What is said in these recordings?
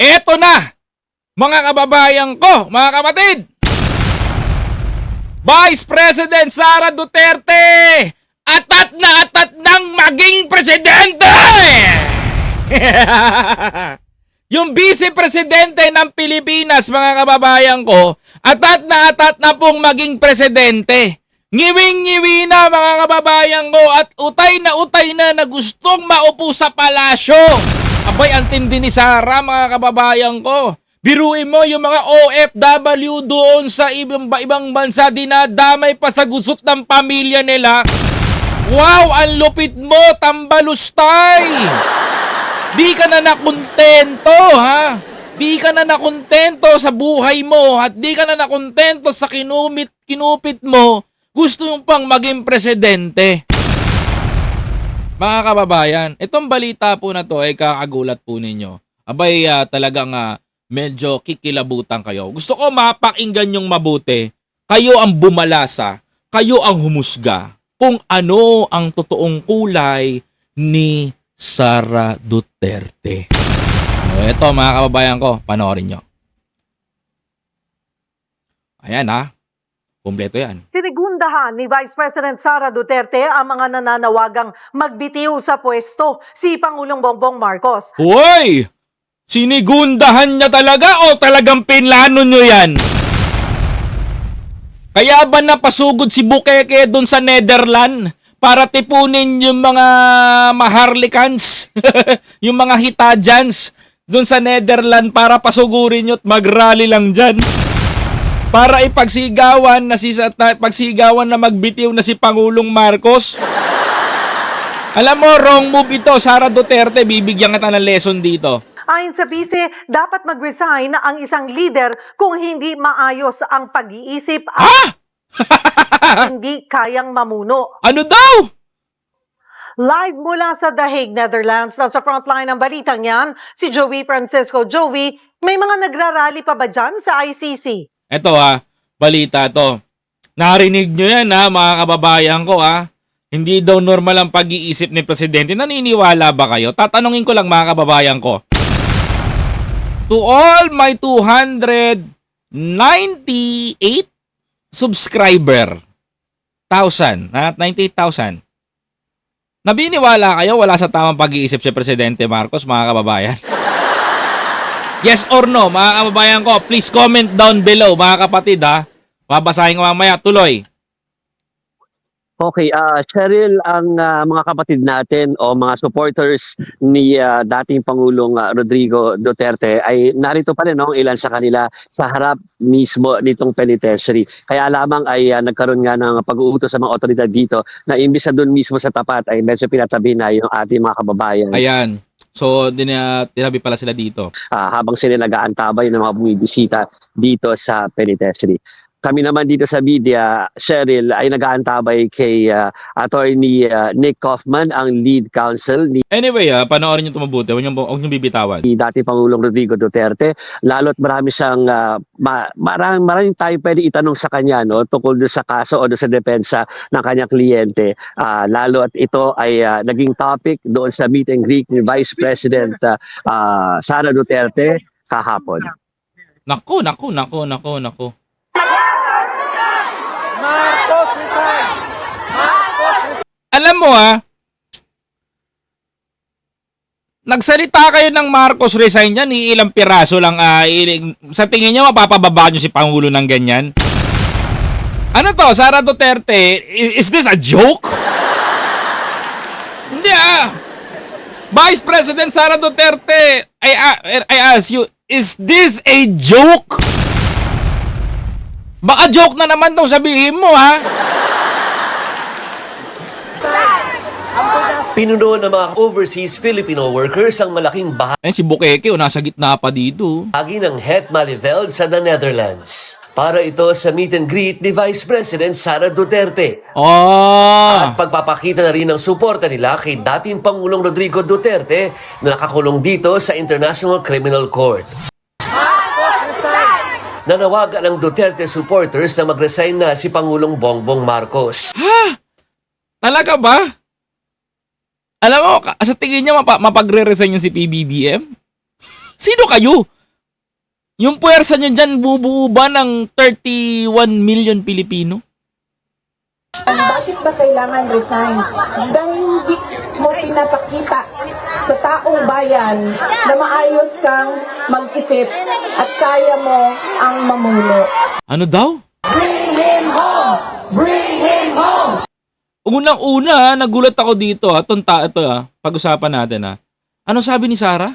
Eto na, mga kababayan ko, mga kapatid! Vice President Sara Duterte! Atat na atat ng maging presidente! Yung vice presidente ng Pilipinas, mga kababayan ko, atat na atat na pong maging presidente. Ngiwing-ngiwi na mga kababayan ko at utay na utay na na gustong maupo sa palasyo. Abay, ang tindi ni Sara mga kababayan ko. Biruin mo yung mga OFW doon sa ibang, ibang bansa dinadamay pa sa gusot ng pamilya nila. Wow, ang lupit mo, tambalustay! Di ka na nakontento, ha? Di ka na nakontento sa buhay mo at di ka na nakontento sa kinumit, kinupit mo. Gusto yung pang maging presidente. Mga kababayan, itong balita po na to ay kakagulat po ninyo. Abay, ah, talagang ah, medyo kikilabutan kayo. Gusto ko mapakinggan yung mabuti. Kayo ang bumalasa. Kayo ang humusga kung ano ang totoong kulay ni Sara Duterte. O, ito mga kababayan ko, panoorin nyo. Ayan ha. Kompleto yan. Sinigundahan ni Vice President Sara Duterte ang mga nananawagang magbitiw sa pwesto si Pangulong Bongbong Marcos. Hoy! Sinigundahan niya talaga o talagang pinlano nyo yan? Kaya ba napasugod si Bukeke doon sa Netherland para tipunin yung mga maharlikans, yung mga hitajans doon sa Netherland para pasugurin nyo at mag-rally lang dyan? Para ipagsigawan na si pagsigawan na magbitiw na si Pangulong Marcos? Alam mo, wrong move ito, Sara Duterte. Bibigyan kita ng lesson dito. Ayon sa vice, dapat mag-resign ang isang leader kung hindi maayos ang pag-iisip at hindi kayang mamuno. Ano daw? Live mula sa The Hague, Netherlands, nasa frontline ng balitang yan, si Joey Francisco. Joey, may mga nagrarally pa ba dyan sa ICC? Eto ha, balita to. Narinig nyo yan ha, mga kababayan ko ha. Hindi daw normal ang pag-iisip ni Presidente. Naniniwala ba kayo? Tatanungin ko lang mga kababayan ko. To all my 298 subscriber, thousand, ha? 98,000. Nabiniwala kayo wala sa tamang pag-iisip si Presidente Marcos, mga kababayan? Yes or no, mga kababayan ko, please comment down below, mga kapatid ha. Babasahin ko mamaya, tuloy. Okay, ah Cheryl, ang ah, mga kapatid natin o mga supporters ni ah, dating Pangulong ah, Rodrigo Duterte ay narito pa rin no, ilan sa kanila sa harap mismo nitong penitentiary. Kaya lamang ay ah, nagkaroon nga ng pag-uutos sa mga otoridad dito na imbis na doon mismo sa tapat ay medyo pinatabi na yung ating mga kababayan Ayan. So, din, uh, tinabi pala sila dito. ah, habang sila nag-aantabay ng mga bumibisita dito sa penitentiary. Kami naman dito sa media, Cheryl, ay nag-aantabay kay ah, attorney ah, Nick Kaufman, ang lead counsel ni Anyway, ha, panoorin nyo ito mabuti. Huwag huwag nyo bibitawan. dati Pangulong Rodrigo Duterte. Lalo't marami siyang, ah, ma- marang, maraming tayo pwede itanong sa kanya no, tungkol doon sa kaso o doon sa depensa ng kanyang kliyente. Ah, lalo at ito ay ah, naging topic doon sa meet and greet ni Vice President ah, ah, Sara Duterte kahapon. Naku, naku, naku, naku, naku. Alam mo ha, nagsalita kayo ng Marcos resign yan, ilang piraso lang, ah, iling- sa tingin nyo, mapapababa nyo si Pangulo ng ganyan? Ano to, Sara Duterte, is this a joke? Hindi ah. Vice President Sara Duterte, I, I, I ask you, is this a joke? Baka joke na naman tong sabihin mo ha. Pinuno ng mga overseas Filipino workers ang malaking Eh si Bukeke, oh, nasa gitna pa dito. bahagi ng Het Malieveld sa the Netherlands. Para ito sa meet and greet ni Vice President Sara Duterte. Oh, At pagpapakita na rin ng suporta nila kay dating Pangulong Rodrigo Duterte na nakakulong dito sa International Criminal Court. Nanawagan ng Duterte supporters na mag-resign na si Pangulong Bongbong Marcos. talaga ba? Alam mo, sa tingin niya mapa- mapagre-resign yung si PBBM? Sino kayo? Yung puwersa nyo dyan, bubuo ba ng 31 million Pilipino? Bakit ba kailangan resign? Dahil hindi mo pinapakita sa taong bayan na maayos kang mag-isip at kaya mo ang mamuno. Ano daw? Bring him home! Unang-una, nagulat ako dito. Ha, Tunta, ito ha, pag-usapan natin ha. Ano sabi ni Sara?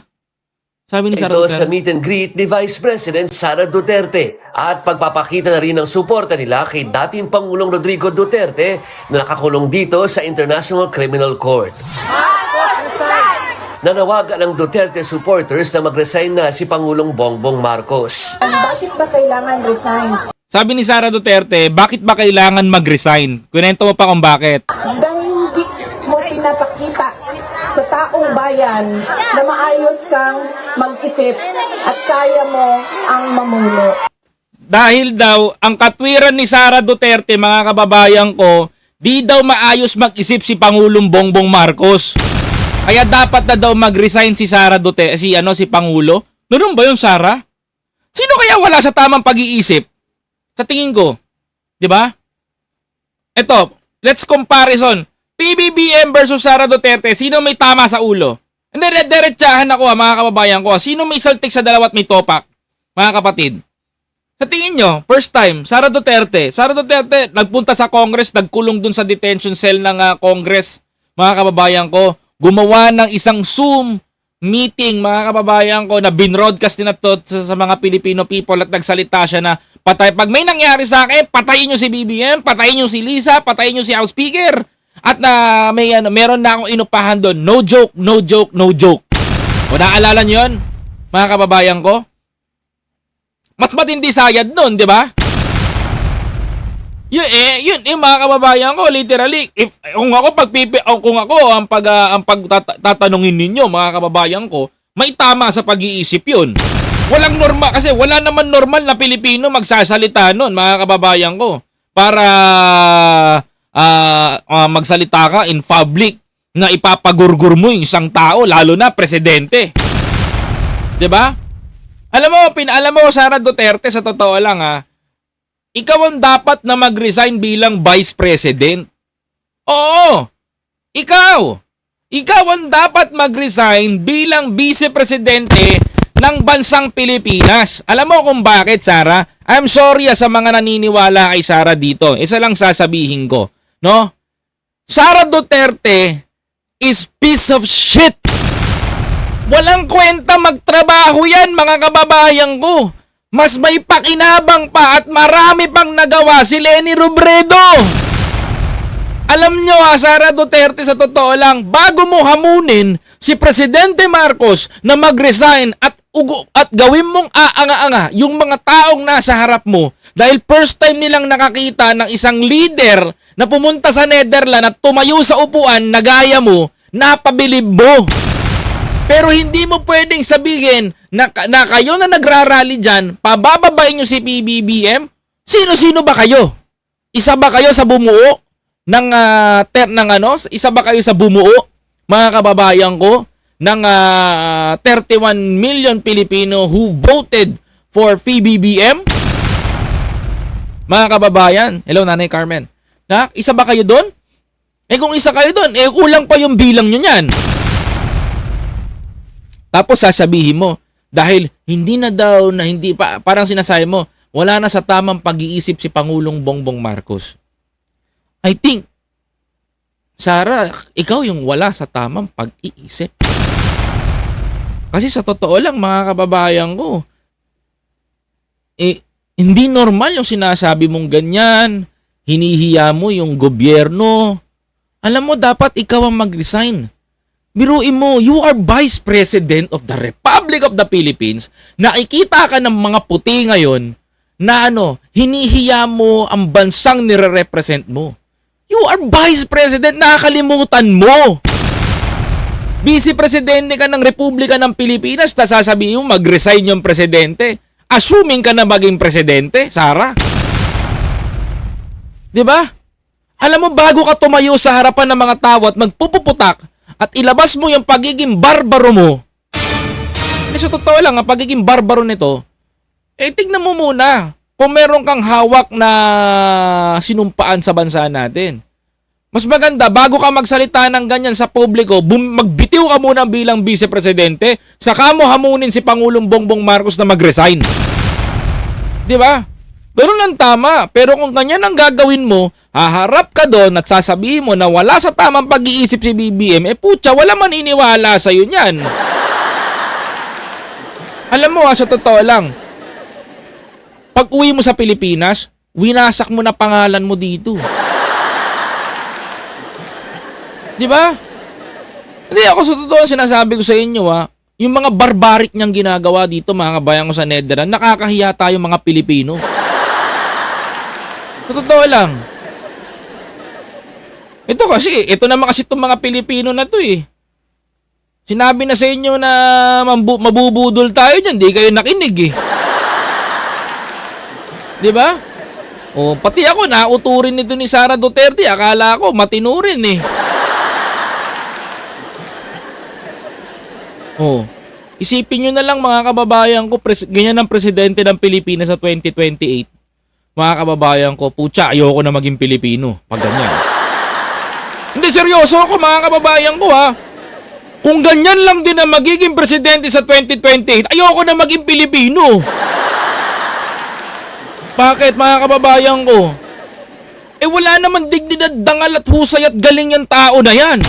Sabi ni Sara Ito sa Duterte? meet and greet ni Vice President Sara Duterte at pagpapakita na rin ng suporta nila kay dating Pangulong Rodrigo Duterte na nakakulong dito sa International Criminal Court. Nanawagan ng Duterte supporters na mag-resign na si Pangulong Bongbong Marcos. Bakit ba kailangan resign? Sabi ni Sara Duterte, bakit ba kailangan mag-resign? Kunento mo pa kung bakit. Dahil hindi mo pinapakita sa taong bayan na maayos kang mag-isip at kaya mo ang mamuno. Dahil daw, ang katwiran ni Sara Duterte, mga kababayan ko, di daw maayos mag-isip si Pangulong Bongbong Marcos. Kaya dapat na daw mag-resign si Sara Duterte, si ano, si Pangulo. Ganun ba yun, Sara? Sino kaya wala sa tamang pag-iisip? Sa tingin ko. 'Di ba? Ito, let's comparison. PBBM versus Sara Duterte, sino may tama sa ulo? Hindi, diretsahan ako ha, mga kababayan ko. ha. Sino may saltik sa dalawa't may topak? Mga kapatid. Sa tingin nyo, first time, Sara Duterte. Sara Duterte, nagpunta sa Congress, nagkulong dun sa detention cell ng ah, Congress. Mga kababayan ko, gumawa ng isang Zoom meeting, mga kababayan ko, na binroadcast din to sa, mga Filipino people at nagsalita siya na patay. Pag may nangyari sa akin, patayin nyo si BBM, patayin nyo si Lisa, patayin nyo si House Speaker. At na may ano, meron na akong inupahan doon. No joke, no joke, no joke. O naalala nyo yun, mga kababayan ko? Mas matindi sayad nun, di ba? Yun eh, yun eh mga kababayan ko, literally, if kung ako pagpipi o kung ako ang pag ah, ang pagtatanungin ninyo mga kababayan ko, may tama sa pag-iisip 'yun. Walang normal kasi wala naman normal na Pilipino magsasalita noon mga kababayan ko para ah, ah, magsalita ka in public na ipapagurgur mo yung isang tao lalo na presidente. 'Di ba? Alam mo, pinaalam mo Sara Duterte sa totoo lang ha, ikaw ang dapat na mag-resign bilang vice president. Oo, ikaw. Ikaw ang dapat mag-resign bilang vice-presidente ng bansang Pilipinas. Alam mo kung bakit, Sara? I'm sorry ah, sa mga naniniwala kay Sara dito. Isa lang sasabihin ko, no? Sara Duterte is piece of shit. Walang kwenta magtrabaho yan, mga kababayan ko. Mas may pakinabang pa at marami pang nagawa si Lenny Robredo. Alam nyo ha, Sara Duterte, sa totoo lang, bago mo hamunin si Presidente Marcos na mag-resign at ugo at gawin mong aanga-anga yung mga taong nasa harap mo dahil first time nilang nakakita ng isang leader na pumunta sa Netherlands at tumayo sa upuan na gaya mo, napabilib mo. Pero hindi mo pwedeng sabihin na, na kayo na nagrarally dyan, pabababain nyo si PBBM? Sino-sino ba kayo? Isa ba kayo sa bumuo ng, ah, ter, ng ano? Isa ba kayo sa bumuo, mga kababayan ko, ng ah, 31 million Pilipino who voted for PBBM? Mga kababayan, hello Nanay Carmen. Na, isa ba kayo doon? Eh kung isa kayo doon, eh ulang pa yung bilang nyo niyan. Tapos sasabihin mo, dahil hindi na daw na hindi pa, parang sinasabi mo, wala na sa tamang pag-iisip si Pangulong Bongbong Marcos. I think, Sara, ikaw yung wala sa tamang pag-iisip. Kasi sa totoo lang, mga kababayan ko, eh, hindi normal yung sinasabi mong ganyan. Hinihiya mo yung gobyerno. Alam mo, dapat ikaw ang mag-resign. Biruin mo, you are Vice President of the Republic of the Philippines. Nakikita ka ng mga puti ngayon na ano, hinihiya mo ang bansang nire-represent mo. You are Vice President, nakakalimutan mo. Vice Presidente ka ng Republika ng Pilipinas, ta sasabihin mo mag-resign yung presidente. Assuming ka na maging presidente, Sara. 'Di ba? Alam mo bago ka tumayo sa harapan ng mga tao at magpupuputak at ilabas mo yung pagiging barbaro mo, Kasi sa totoo lang, ang pagiging barbaro nito, eh tignan mo muna kung meron kang hawak na sinumpaan sa bansa natin. Mas maganda, bago ka magsalita ng ganyan sa publiko, bum- magbitiw ka muna bilang vice-presidente, saka mo hamunin si Pangulong Bongbong Marcos na mag-resign. Di ba? Ganun ang tama. Pero kung ganyan ang gagawin mo, haharap ka doon at sasabihin mo na wala sa tamang pag-iisip si BBM, eh putya, wala maniniwala sa'yo niyan. Alam mo ha, sa totoo lang, pag uwi mo sa Pilipinas, winasak mo na pangalan mo dito. Di ba? Hindi ako sa totoo sinasabi ko sa inyo ha, yung mga barbaric niyang ginagawa dito mga kabayan ko sa Netherlands, nakakahiya tayo mga Pilipino. Sa totoo lang. Ito kasi, ito naman kasi itong mga Pilipino na to eh. Sinabi na sa inyo na mambu- mabubudol tayo dyan, di kayo nakinig eh. Di ba? O, pati ako, nauturin nito ni Sara Duterte. Akala ko, matinurin eh. Oh. Isipin nyo na lang mga kababayan ko, pres- ganyan ang presidente ng Pilipinas sa 2028. Mga kababayan ko, putya, ayoko na maging Pilipino. Pag ganyan. Hindi, seryoso ako mga kababayan ko ha. Kung ganyan lang din ang magiging presidente sa 2028, ayoko na maging Pilipino. Bakit mga kababayan ko? Eh wala naman dignidad, dangal at husay at galing yung tao na yan.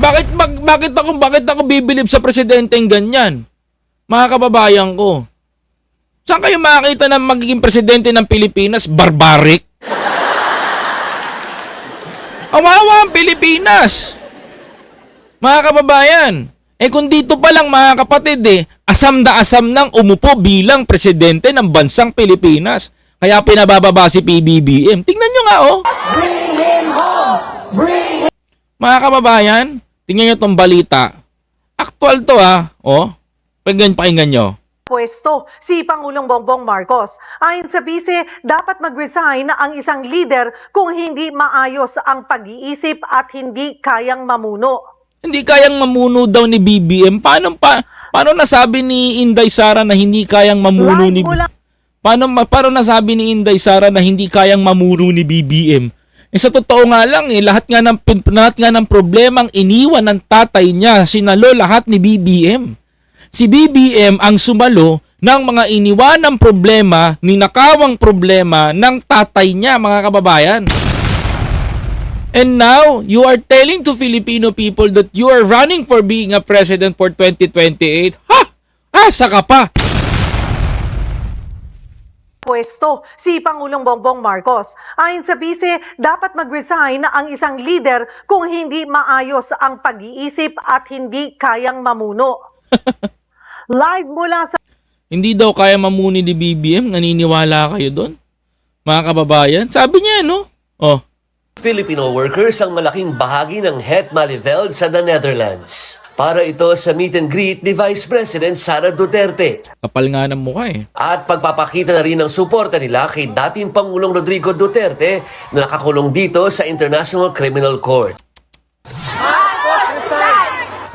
Bakit bak- bakit ako bakit ako bibilib sa presidenteng ganyan? Mga kababayan ko. Saan kayo makakita ng magiging presidente ng Pilipinas? Barbaric? Awawa ang Pilipinas. Mga kababayan, eh kung dito pa lang mga kapatid eh, asam na asam nang umupo bilang presidente ng bansang Pilipinas. Kaya pinabababa si PBBM. Tingnan nyo nga oh. Mga kababayan, tingnan nyo tong balita. Actual to ah. Oh, pakinggan, pakinggan nyo. Pwesto si Pangulong Bongbong Marcos. Ayon sa bise, dapat mag-resign ang isang leader kung hindi maayos ang pag-iisip at hindi kayang mamuno. Hindi kayang mamuno daw ni BBM. Paano pa paano nasabi ni Inday Sara na hindi kayang mamuno ni mula- Paano paano nasabi ni Inday Sara na hindi kayang mamuno ni BBM? Eh sa totoo nga lang eh, lahat nga ng lahat nga ng problemang iniwan ng tatay niya, sinalo lahat ni BBM. Si BBM ang sumalo ng mga iniwanang problema, ninakawang problema ng tatay niya, mga kababayan. And now, you are telling to Filipino people that you are running for being a president for 2028? Ha? Ah, saka pa. pwesto si Pangulong Bongbong Marcos. Ayon sa bise, dapat mag-resign ang isang leader kung hindi maayos ang pag-iisip at hindi kayang mamuno. Live mula sa Hindi daw kaya mamuni ni BBM. Naniniwala kayo doon? Mga kababayan, sabi niya, no? Oh, Filipino workers ang malaking bahagi ng Het Malieveld sa the Netherlands. Para ito sa meet and greet ni Vice President Sara Duterte. kapal nga ng mukha eh. At pagpapakita na rin ng suporta nila kay dating Pangulong Rodrigo Duterte na nakakulong dito sa International Criminal Court.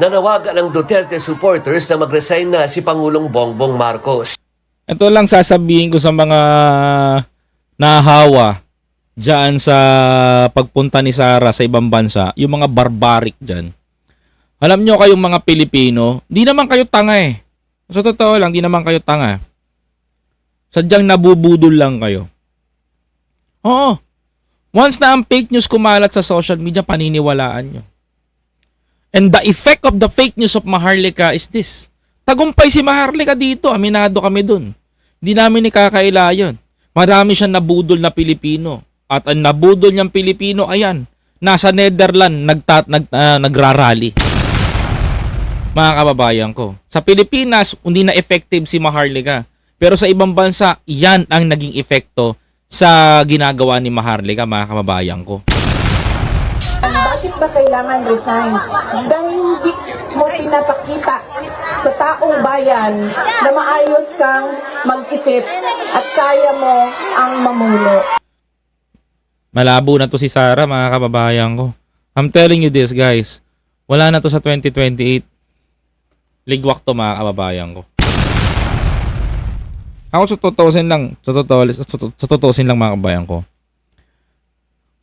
Nanawagan ng Duterte supporters na mag-resign na si Pangulong Bongbong Marcos. Ito lang sasabihin ko sa mga nahawa dyan sa pagpunta ni Sara sa ibang bansa, yung mga barbaric dyan. Alam nyo kayong mga Pilipino, di naman kayo tanga eh. Sa totoo lang, di naman kayo tanga. Sadyang nabubudol lang kayo. Oo. Once na ang fake news kumalat sa social media, paniniwalaan nyo. And the effect of the fake news of Maharlika is this. Tagumpay si Maharlika dito, aminado kami dun. Hindi namin ikakaila yun. Marami siyang nabudol na Pilipino. At ang nabudol niyang Pilipino, ayan, nasa Netherlands, nagtat, nag, ah, nagrarally. Mga kababayan ko. Sa Pilipinas, hindi na effective si Maharlika. Pero sa ibang bansa, yan ang naging epekto sa ginagawa ni Maharlika, mga kababayan ko. Bakit ba kailangan resign? Dahil hindi mo pinapakita sa taong bayan na maayos kang mag-isip at kaya mo ang mamuno. Malabo na to si Sara, mga kababayan ko. I'm telling you this, guys. Wala na to sa 2028. Ligwak to mga kababayan ko. Ako sa tutusin lang, sa tutusin lang mga kababayan ko.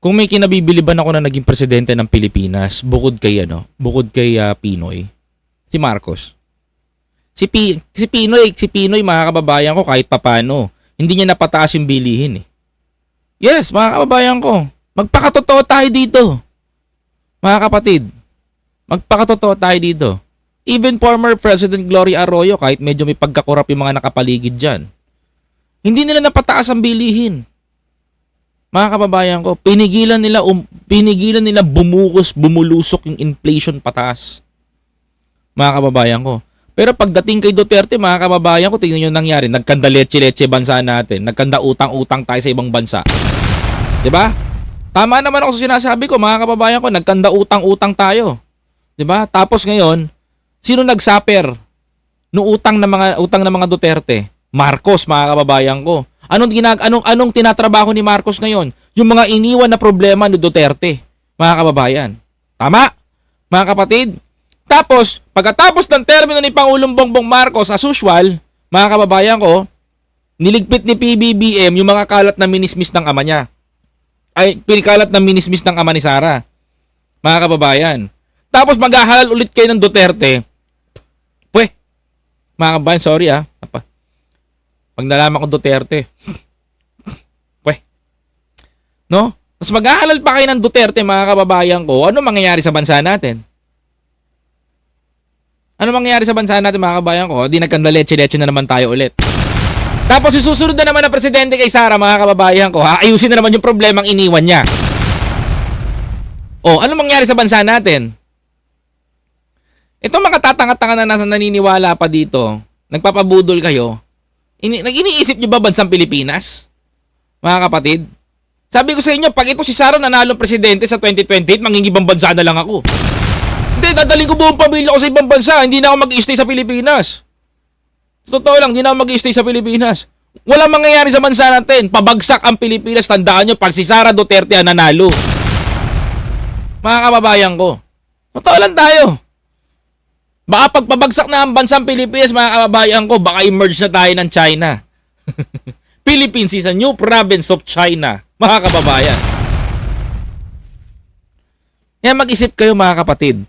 Kung may kinabibiliban ako na naging presidente ng Pilipinas, bukod kay ano, bukod kay ah, Pinoy, si Marcos. Si, Pi, si Pinoy, si Pinoy mga kababayan ko kahit papano, hindi niya napataas yung bilihin eh. Yes, mga kababayan ko, magpakatotoo tayo dito. Mga kapatid, magpakatotoo tayo dito. Even former President Gloria Arroyo, kahit medyo may pagkakurap yung mga nakapaligid dyan, hindi nila napataas ang bilihin. Mga kababayan ko, pinigilan nila um, pinigilan nila bumukos, bumulusok yung inflation pataas. Mga kababayan ko. Pero pagdating kay Duterte, mga kababayan ko, tingnan yung nangyari. Nagkanda leche-leche bansa natin. Nagkanda utang-utang tayo sa ibang bansa. 'Di ba? Tama naman ako sa sinasabi ko, mga kababayan ko, nagkanda utang-utang tayo. 'Di ba? Tapos ngayon, sino nagsaper no utang ng mga utang ng mga Duterte? Marcos, mga kababayan ko. Anong ginag anong anong tinatrabaho ni Marcos ngayon? Yung mga iniwan na problema ni Duterte, mga kababayan. Tama? Mga kapatid? Tapos, pagkatapos ng termino ni Pangulong Bongbong Marcos, as usual, mga kababayan ko, niligpit ni PBBM yung mga kalat na minismis ng ama niya. Ay, pinikalat na minismis ng ama ni Sara. Mga kababayan. Tapos maghahalal ulit kayo ng Duterte. Pwe, mga kababayan, sorry ah. Pag nalaman ko Duterte. Pwe. No? Tapos maghahalal pa kayo ng Duterte, mga kababayan ko. Ano mangyayari sa bansa natin? Ano mangyayari sa bansa natin mga kabayan ko? Di nagkanda leche-leche na naman tayo ulit. Tapos isusunod na naman ng presidente kay Sara mga kababayan ko. Aayusin na naman yung problemang iniwan niya. O, ano mangyayari sa bansa natin? Itong mga tatanga-tanga na nasa naniniwala pa dito, nagpapabudol kayo, ini nag-iniisip niyo ba bansang Pilipinas? Mga kapatid? Sabi ko sa inyo, pag ito si Sara nanalo presidente sa 2028, mangingibang bansa na lang ako. Hindi, dadaling ko buong pamilya ko sa ibang bansa. Hindi na ako mag-stay sa Pilipinas. Sa Totoo lang, hindi na ako mag-stay sa Pilipinas. Wala mangyayari sa bansa natin. Pabagsak ang Pilipinas. Tandaan nyo, pag si Sara Duterte ang nanalo. Mga kababayan ko. Totoo lang tayo. Baka pagpabagsak na ang bansang Pilipinas, mga kababayan ko, baka emerge na tayo ng China. Philippines is a new province of China. Mga kababayan. Kaya mag-isip kayo mga kapatid.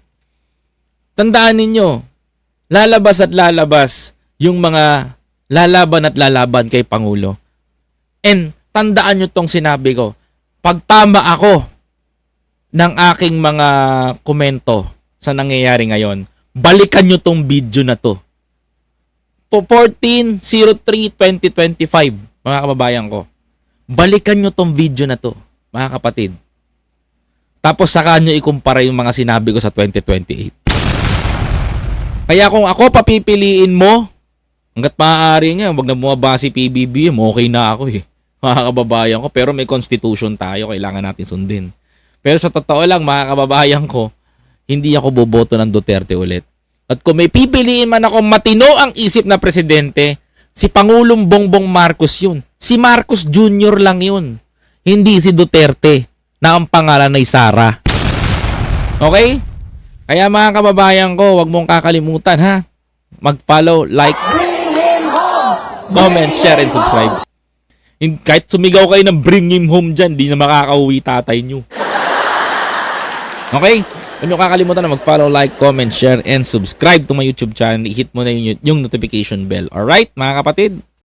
Tandaan ninyo, lalabas at lalabas yung mga lalaban at lalaban kay Pangulo. And tandaan nyo tong sinabi ko, pag tama ako ng aking mga komento sa nangyayari ngayon, balikan nyo tong video na to. To 14.03.2025, mga kababayan ko. Balikan nyo tong video na to, mga kapatid. Tapos saka nyo ikumpara yung mga sinabi ko sa 2028. Kaya kung ako papipiliin mo, hanggat maaari nga, wag na bumaba si PBBM, okay na ako eh. Mga kababayan ko, pero may constitution tayo, kailangan natin sundin. Pero sa totoo lang, mga kababayan ko, hindi ako boboto ng Duterte ulit. At kung may pipiliin man ako matino ang isip na presidente, si Pangulong Bongbong Marcos yun. Si Marcos Jr. lang yun. Hindi si Duterte na ang pangalan ay Sara. Okay? Kaya mga kababayan ko, wag mong kakalimutan ha. Mag-follow, like, comment, share, and subscribe. In, kahit sumigaw kayo ng bring him home dyan, di na makakauwi tatay nyo. Okay? Huwag nyo kakalimutan na mag-follow, like, comment, share, and subscribe to my YouTube channel. I-hit mo na yung, yung notification bell. Alright, mga kapatid?